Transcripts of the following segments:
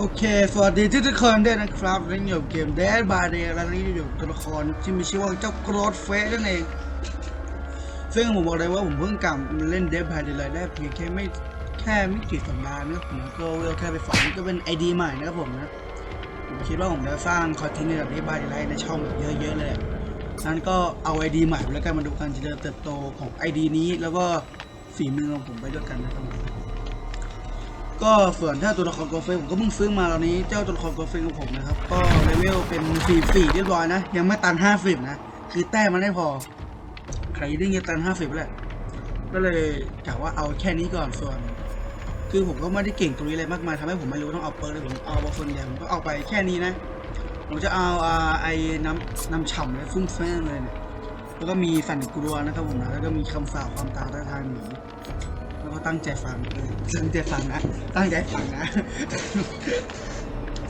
โอเค สวัสดีทุกคนด้วยนะครับเล่นอยู่เกม Dead by Day และนี่อยู่ตัวละครที่มีชื่อว่าเจ้าโกรธเฟสนั่นเอง ซึ่งผมบอกเลยว่าผมเพิ่งกลับมาเล่น Dead by Day ได้เพียงแค่ไม่แค่ไม่กี่สัปดาห์นะครับผมก็เวลแค่ไปฝันก็เป็น ID ใหม่นะครับผมนะผมคิดว่าผมจะสร้างคอนเทนต์ในแบบ Dead by Day ในช่องแบบเยอะๆเลยนั้นก็เอา ID ใหม่แล้วกันมาดูการเจริญเติบโตของ ID นี้ แล้วก็ฝีมือของผมไปด้วยกันนะครับผม ก็ส่วนถ้าตัวละครโกลเฟนผมก็เพิ่งซื้อมาตอนนี้เจ้าตัวละครโกลเฟนของผมนะครับ ก็เลเวลเป็นสี่สี่เรียบร้อยนะ ยังไม่ตันห้าสิบนะ คือแต้มมันไม่พอ ใครได้เงินตันห้าสิบแหละก็เลยกะว่าเอาแค่นี้ก่อนส่วน คือผมก็ไม่ได้เก่งตรงนี้อะไรมากมายทำให้ผมไม่รู้ต้องเอาเปิร์เลยผมเอาบอลส่วนใหญ่ผมก็เอาไปแค่นี้นะ ผมจะเอาไอ้น้ำน้ำฉ่ำเลยฟุ้งแฟ้งเลยเนี่ยแล้วก็มีสั่นกลัวนะครับผมนะแล้วก็มีคำสาปความตายใต้ทางหนี แล้วก็ตั้งใจฟังเออตั้งใจฟังนะ ตั้งใจฟังนะ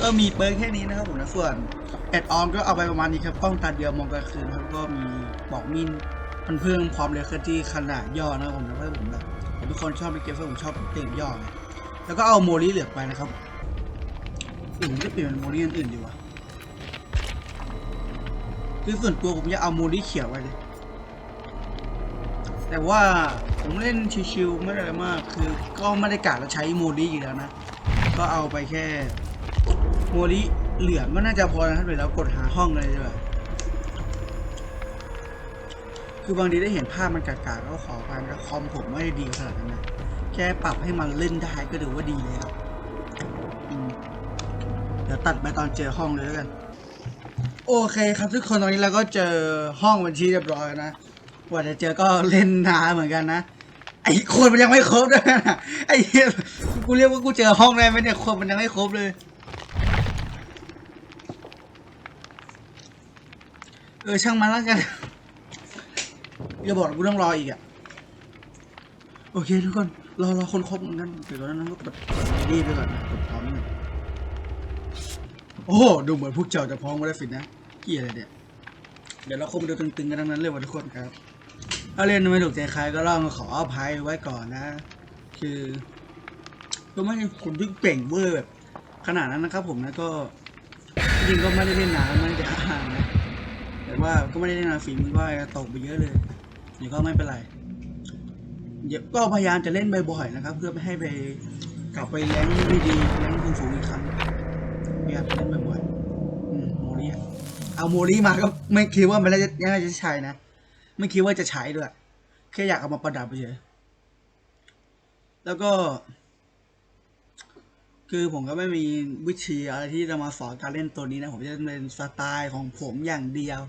ก็มีเปิร์กแค่นี้นะครับผมนะส่วนแอดออนก็เอาไปประมาณนี้ครับป้องกันเดียวมองกลางคืนครับก็มีบอกมินมันเพิ่มความเร็วเคลื่อที่ขนาดย่อนะครับผมนะเพื่อผมแบบผมเป็นคนชอบในเกมเพื่อผมชอบเต็มย่อไงแล้วก็เอาโมลี่เหลือไปนะครับอื่นจะเปลี่ยนเป็นโมลี่อันอื่นดีกว่าคือส่วนตัวผมจะเอาโมลี่เขียวไว้เลย แต่ว่าผมเล่นชิวๆไม่ได้อะไรมาก คือก็ไม่ได้กะจะใช้โมดีอยู่แล้วนะ ก็เอาไปแค่โมดีเหลืองก็น่าจะพอนะถ้าไปแล้วกดหาห้องเลยดีกว่าคือบางทีได้เห็นภาพมันกากๆก็ขอไปนะคอมผมไม่ได้ดีขนาดนั้นนะแค่ปรับให้มันเล่นได้ก็ถือว่าดีแล้วเดี๋ยวตัดไปตอนเจอห้องเลยแล้วกัน โอเคครับทุกคนตอนนี้เราก็เจอห้องบัญชีเรียบร้อยนะ กว่าจะเจอก็เล่นนานเหมือนกันนะไอ้คนมันยังไม่ครบด้วยนะไอ้เหี้ยกูเรียกว่ากูเจอห้องได้ไหมเนี่ยคนมันยังไม่ครบเลยเออช่างมันแล้วกันอย่าบอกกูต้องรออีกอะโอเคทุกคนรอรอคนครบเหมือนกันเดี๋ยวตอนนั้นก็กดรีบไปก่อนนะกดพร้อมหน่อยโอ้โหดูเหมือนพวกเจ้าจะพร้อมมาได้สินะเกี่ยอะไรเนี่ยเดี๋ยวเราคงไปดูตึงๆกันทั้งนั้นเลยวะทุกคนครับ ถ้าเล่นไม่ถูกใจใครก็ต้องขออภัยไว้ก่อนนะ คือก็ไม่ใช่คนที่เก่งเวอร์แบบขนาดนั้นนะครับ ผมนะก็จริงก็ไม่ได้เล่นนานไม่ได้ห่างนะแต่ว่าก็ไม่ได้เล่นนานฝีมือก็ตกไปเยอะเลยเดี๋ยวก็ไม่เป็นไรเดี๋ยวก็พยายามจะเล่นบ่อยๆนะครับ เพื่อไม่ให้ไปกลับไปแรงดีๆแรงสูงๆอีกครั้งพยายามเล่นบ่อยๆโมลี่เอาโมลี่มาก็ไม่คิดว่ามันจะน่าจะใช้นะ ไม่คิดว่าจะใช้ด้วย แค่อยากเอามาประดับเฉยแล้วก็ คือผมก็ไม่มีวิธีอะไรที่จะมาสอนการเล่นตัวนี้นะ ผมจะเป็นสไตล์ของผมอย่างเดียว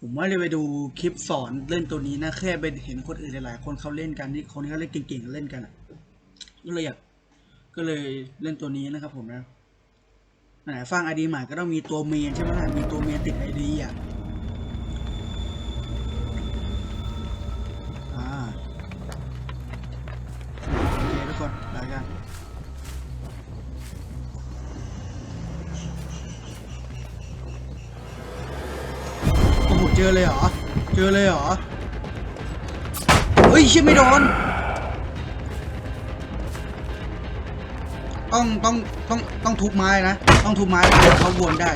ผมไม่ได้ไปดูคลิปสอนเล่นตัวนี้นะ แค่ไปเห็นคนอื่นหลายๆคนเขาเล่นกันที่คนที่เขาเล่นเก่งๆเล่นกันอะก็เลยอยากก็เลยเล่นตัวนี้นะครับผมนะไหนฟังไอดีใหม่ก็ต้องมีตัวเมนใช่ไหมล่ะมีตัวเมนติดไอดีอะ เจอเลยเหรอ เจอเลยเหรอ เฮ้ยเชี่ยไม่โดน ต้องต้องต้องต้องทุบไม้นะ ต้องทุบไม้เดี๋ยวเขาวนได้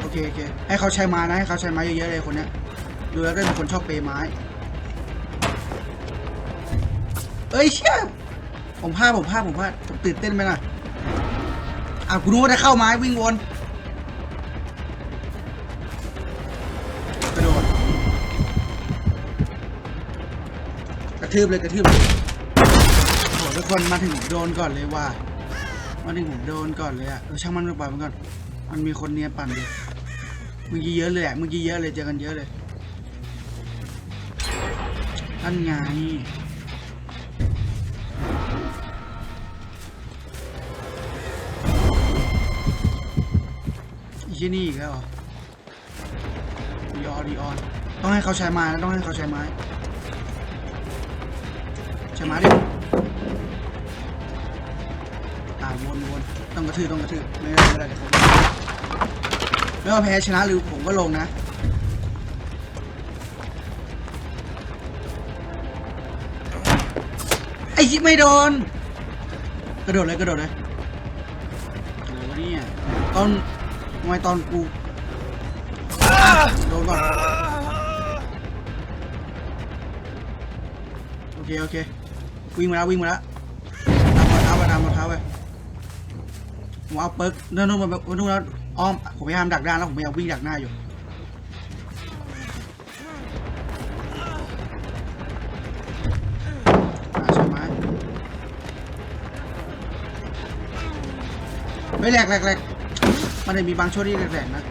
โอเคโอเค ให้เขาใช้ไม้นะ ให้เขาใช้ไม้เยอะๆเลยคนเนี้ย ดูแล้วก็เป็นคนชอบเปย์ไม้ เอ้ยเชี่ยผมพลาดผมพลาดผมพลาดผมตื่นเต้นไปหน่อยอะกูรู้ว่าจะเข้าไม้วิ่งวน ทืบเลยกระทืบเลยโอ้โหทุกคนมาถึงผมโดนก่อนเลยว่ามาถึงผมโดนก่อนเลยอะเออช่างมันไปล่อยมันก่อนมันมีคนเนียปั่นอยู่เมื่อกี้เยอะเลยอะมื่อกี้เยอะเลยเจอกันเยอะเลยท่านไงอีที่นี่อีกแล้วเหรอดีออนดีออนต้องให้เขาใช้ไม้ต้องให้เขาใช้ไม้ ช้ไม้ดิอ่าวนวนต้องกระทืบต้องกระทืบไม่ได้ไม่ได้เดี๋ยวเขาไม่ว่าแพ้ชนะหรือผมก็ลงนะไอ้ชิไม่โดน กระโดดเลยกระโดดเลยวะเนี่ยตอนทำไมตอนกูอะโดนก่อนโอเคโอเค วิ่งมาแล้ววิ่งมาแล้วตามรองเท้าไปตามรองเท้าไปผมเอาเปิร์กเดินนู่นมานู่นแล้วอ้อมผมพยายามดักด้านแล้วผมพยายามวิ่งดักหน้าอยู่อ่าใช่ไหมไม่แหลกแหลกแหลกมันจะมีบางช่วงที่แหลกนะ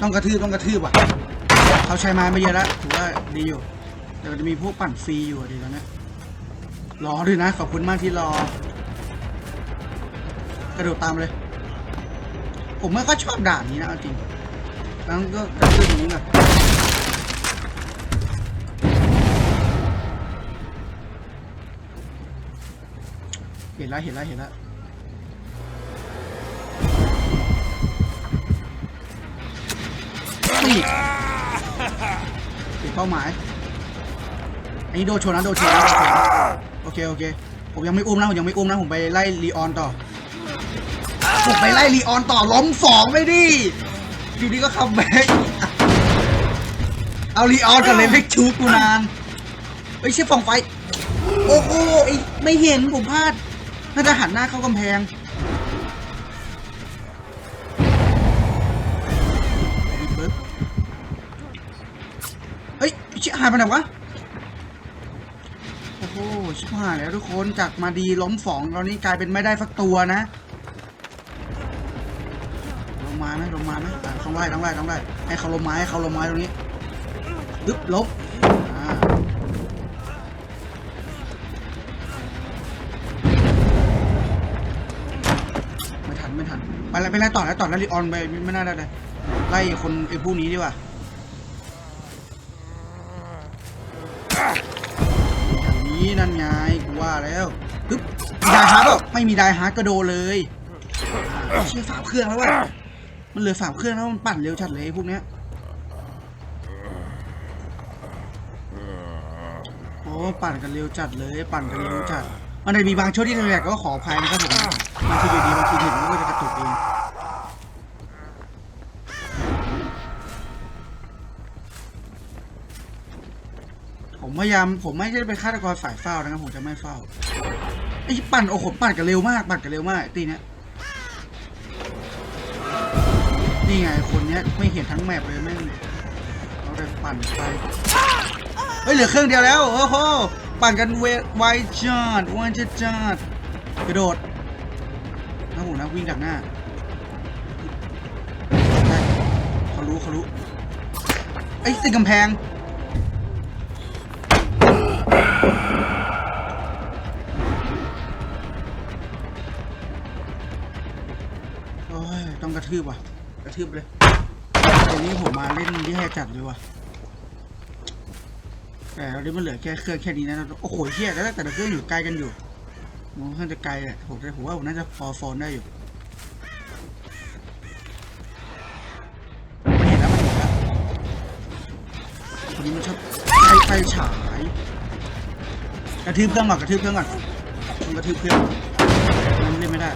ต้องกระทืบต้องกระทืบอะ เขาใช้ไม้มาเยอะแล้วถือว่าดีอยู่แต่มันจะมีพวกปั่นฟรีอยู่ดีตอนเนี้ยรอด้วยนะ ขอบคุณมากที่รอ กระโดดตามเลย ผมไม่ก็ชอบด่านนี้นะจริงแล้วก็กระทืบตรงนี้ก่อนเห็นแล้วเห็นแล้วเห็นแล้วนี่ ติดเป้าหมาย อันนี้โดนชนนะโดนชนนะโดนะโอเคโอเค ผมยังไม่อุ้มนะผมยังไม่อุ้มนะผมไปไล่ลีออนต่อ ผมไปไล่ลีออนต่อล้มสองไม่ดิอยู่ดีก็คัมแบ็กเอาลีออนกับเลเล็กชูกูนานไอ้เชี่ยฟองไฟ โอ้โหไอ้ไม่เห็นผมพลาดน่าจะหันหน้าเข้ากำแพง ชิบหายไปไหนวะ โอ้โห ชิบหายแล้วทุกคนจากมาดีล้มสองตอนนี้กลายเป็นไม่ได้สักตัวนะ ลงมาไหมลงมาไหมต้องไล่ต้องไล่ต้องไล่ให้เขาลงไม้ให้เขาลงไม้ตรงนี้ดึบลบไม่ทันไม่ทัน ไปไล่ไปไล่ต่อแล้วต่อแล้วรีออนไปไม่น่าได้เลยไล่คนไอ้พวกนี้ดีกว่า นี้นั่นไงกูว่าแล้วปึ๊บมีไดฮาร์ดเปล่าไม่มีไดฮาร์ดก็โดนเลยเชื่อฝาเครื่องแล้ววะมันเหลือฝาเครื่องแล้วมันปั่นเร็วจัดเลยไอ้พวกเนี้ยโอ้ปั่นกันเร็วจัดเลยปั่นกันเร็วจัด มันจะมีบางช่วงที่แรกก็ขออภัยนะครับผมบางทีอยู่ดีบางทีเห็นมันก็จะกระตุกเอง พยายามผมไม่ได้เป็นฆาตกรฝ่ายเฝ้านะครับผมจะไม่เฝ้าไอ้ปั่นโอ้โหปั่นกันเร็วมากปั่นกันเร็วมากตีเนี้ยนี่ไงคนเนี้ยไม่เห็นทั้งแมปเลยแม่งเราได้ปั่นไปเฮ้ยเหลือเครื่องเดียวแล้วโอ้โหปั่นกันเวไวจัดไวจัดจัดกระโดดนะผมนะวิ่งดักหน้าเขารู้เขารู้ไอ้ยติดกำแพง โอ้ยต้องกระทืบว่ะ กระทืบเลยตรงนี้ผมมาเล่นแย่จัดเลยว่ะ แต่เราได้มันเหลือแค่เครื่องแค่นี้นะโอ้โหเฮียแล้วแต่ละเครื่องอยู่ไกลกันอยู่มันค่อนข้างจะไกลแหละผมผมว่าผมน่าจะพอโฟนได้อยู่มันเห็นแล้วมันเห็นแล้วคนนี้มันชอบไฟไฟฉาย กระทืบเครื่องก่อนกระทืบเครื่องก่อนต้องกระทืบเครื่องมันเล่นไม่ได้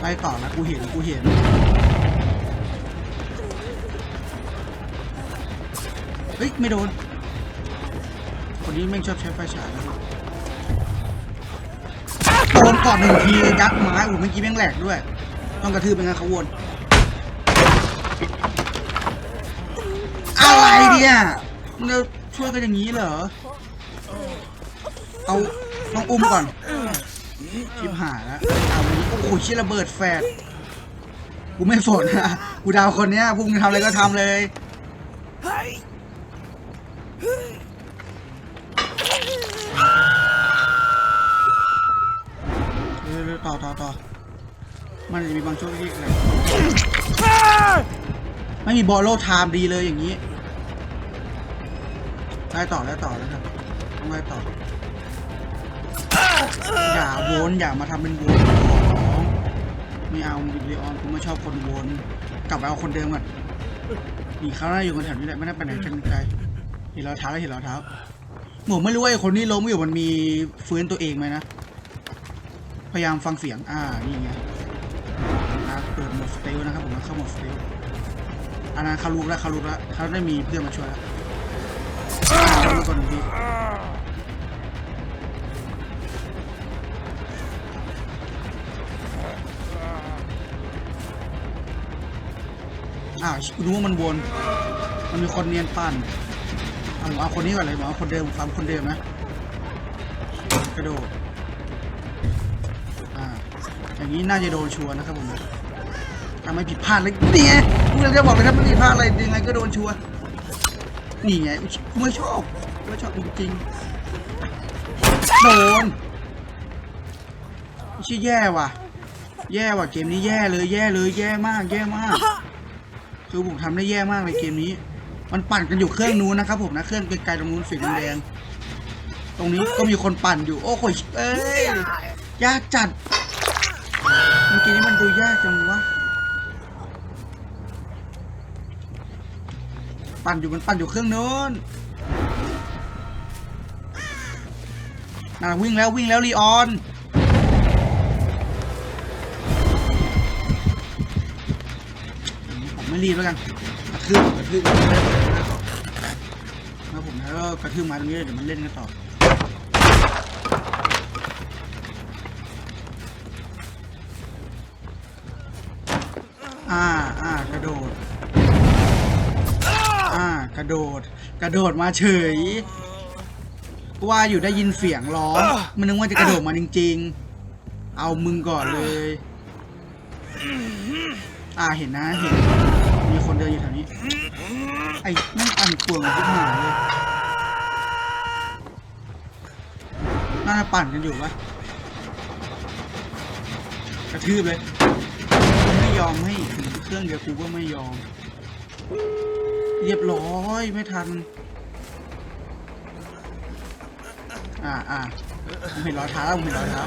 ไปต่อนะกูเห็นกูเห็นเฮ้ยไม่โดนคนนี้แม่งชอบใช้ไฟฉายนะโดนก่อนหนึ่งทียัดไม้อุ้ยเมื่อกี้แม่งแหลกด้วย ต้องกระทืบเป็นไงเขาวนอะไรเนี่ยมึงจะ ช่วยกันอย่างนี้เหรอ เอาต้องอุ้มก่อนชิบหายแล้วเอาวันนี้โอ้โหชิระเบิดแฟดกูไม่สนนะกูดาวคนเนี้ยพวกมึงทำอะไรก็ทำเลยเร็วๆต่อต่อต่อมันจะมีบางช่วงที่อะไรไม่มีบอลโลไทม์ดีเลยอย่างนี้ ไล่ต่อไล่ต่อแล้วครับต้องไล่ต่อ อย่าวนอย่ามาทำเป็นวนของไม่เอาดิเลออนกูไม่ชอบคนวนกลับไปเอาคนเดิมก่อนนี่เขาน่าอยู่คนแถวนี้แหละไม่ได้ไปไหนกันไกลเห็นรอยเท้าแล้วเห็นรอยเท้าผมไม่รู้ว่าไอ้คนที่ล้มอยู่มันมีฟื้นตัวเองไหมนะ พยายามฟังเสียง อ่า นี่ไงเปิดหมดสเตลนะครับผมเข้าหมดสเตลอันนั้นเขารู้แล้วเขารู้แล้วเขาได้มีเพื่อนมาช่วยแล้ว รู้ก่อนหนึ่งทีอ้าวกูรู้ว่ามันวน มันมีคนเนียนปั่นเอาเอาคนนี้ก่อนเลยผมเอาคนเดิมความคนเดิมนะกระโดด อ่า อย่างนี้น่าจะโดนชัวร์นะครับผมนะทำไมผิดพลาดเลยนี่ไงกูเลยจะบอกเลยถ้าไม่ผิดพลาดอะไรยังไงก็โดนชัวร์ นี่ไงกูไม่ชอบกูไม่ชอบจริงๆโดนไม่ใช่แย่ว่ะ แย่ว่ะเกมนี้แย่เลยแย่เลยแย่มาก แย่มาก คือผมทำได้แย่มากเลยเกมนี้ มันปั่นกันอยู่เครื่องนู้นนะครับผมนะเครื่องไกลๆตรงนู้นสีแดงๆตรงนี้ก็มีคนปั่นอยู่ โอ้โหเอ้ยยากจัดเมื่อกี้นี้มันดูยากจังวะ ปั่นอยู่มันปั่นอยู่เครื่องนู้นน่ะวิ่งแล้ววิ่งแล้วรีออนผมไม่รีบแล้วกันกระทืบกระทืบแล้วผมแล้วก็กระทืบมาตรงนี้เดี๋ยวมันเล่นกันต่อ กระโดด กระโดดมาเฉยว่าอยู่ได้ยินเสียงร้องมันนึกว่าจะกระโดดมาจริง ๆ เอามึงก่อนเลย อ่าเห็นนะเห็น มีคนเดินอยู่แถวนี้ ไอ้นั่นอันกวงขึ้นมาเลยน่าจะปั่นกันอยู่ปะกระทืบเลย ไม่ยอมให้ถึงเครื่องเดียวกูก็ไม่ยอม เรียบร้อยไม่ทัน อ่าอ่าผมเห็นรอยเท้าแล้วผมเห็นรอยเท้า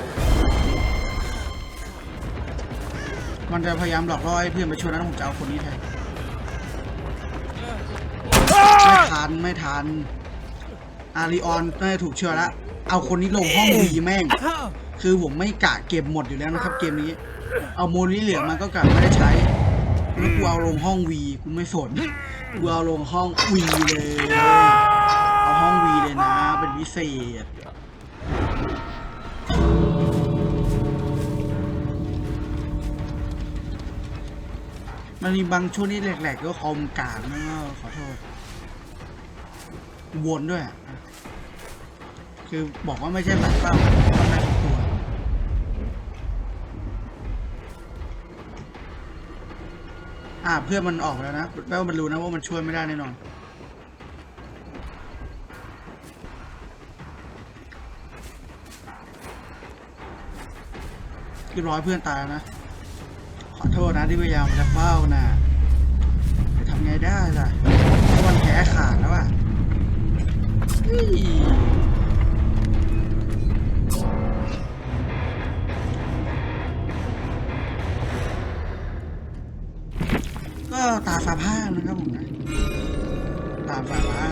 มันจะพยายามหลอกล่อให้เพื่อนไปช่วยนั้นผมจะเอาคนนี้แทนไม่ทันไม่ทัน อาริออนน่าจะถูกเชื่อแล้วเอาคนนี้ลงห้องวีแม่ง คือผมไม่กะเก็บหมดอยู่แล้วนะครับเกมนี้ เอาโมนี่เหลือมาก็กะไม่ได้ใช้แล้วกูเอาลงห้องวีกูไม่สน กูเอาลงห้องวีเลยเอาห้องวีเลยนะ เป็นพิเศษมันมีบางช่วงที่แหลกๆก็คอมกากนะขอโทษ วนด้วย คือบอกว่าไม่ใช่แบบเป้า อ่าเพื่อนมันออกแล้วนะแปลว่ามันรู้นะว่ามันช่วยไม่ได้แน่นอน เรียบร้อยเพื่อนตายแล้วนะ ขอโทษนะที่พยายามจะเฝ้านะจะทำไงได้ล่ะเพราะมันแพ้ขาดแล้วอะ ก็ตาฝาผ้านะครับผมนะตาฝาผ้า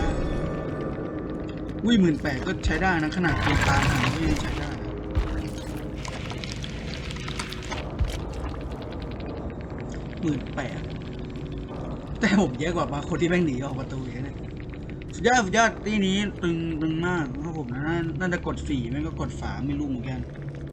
วิ่งหมื่นแปดก็ใช้ได้นะ ขนาดเกมตาหาก็ยังใช้ได้หมื่นแปดแต่ผมเยอะกว่าบางคนที่แม่งหนีออกประตูอย่างนี้ยสุดยอดสุดยอดที่นี้ตึงตึงมากครับผมนะน่น่าจะกดสี่แม่งก็กดฝาไม่รู้เหมือนกัน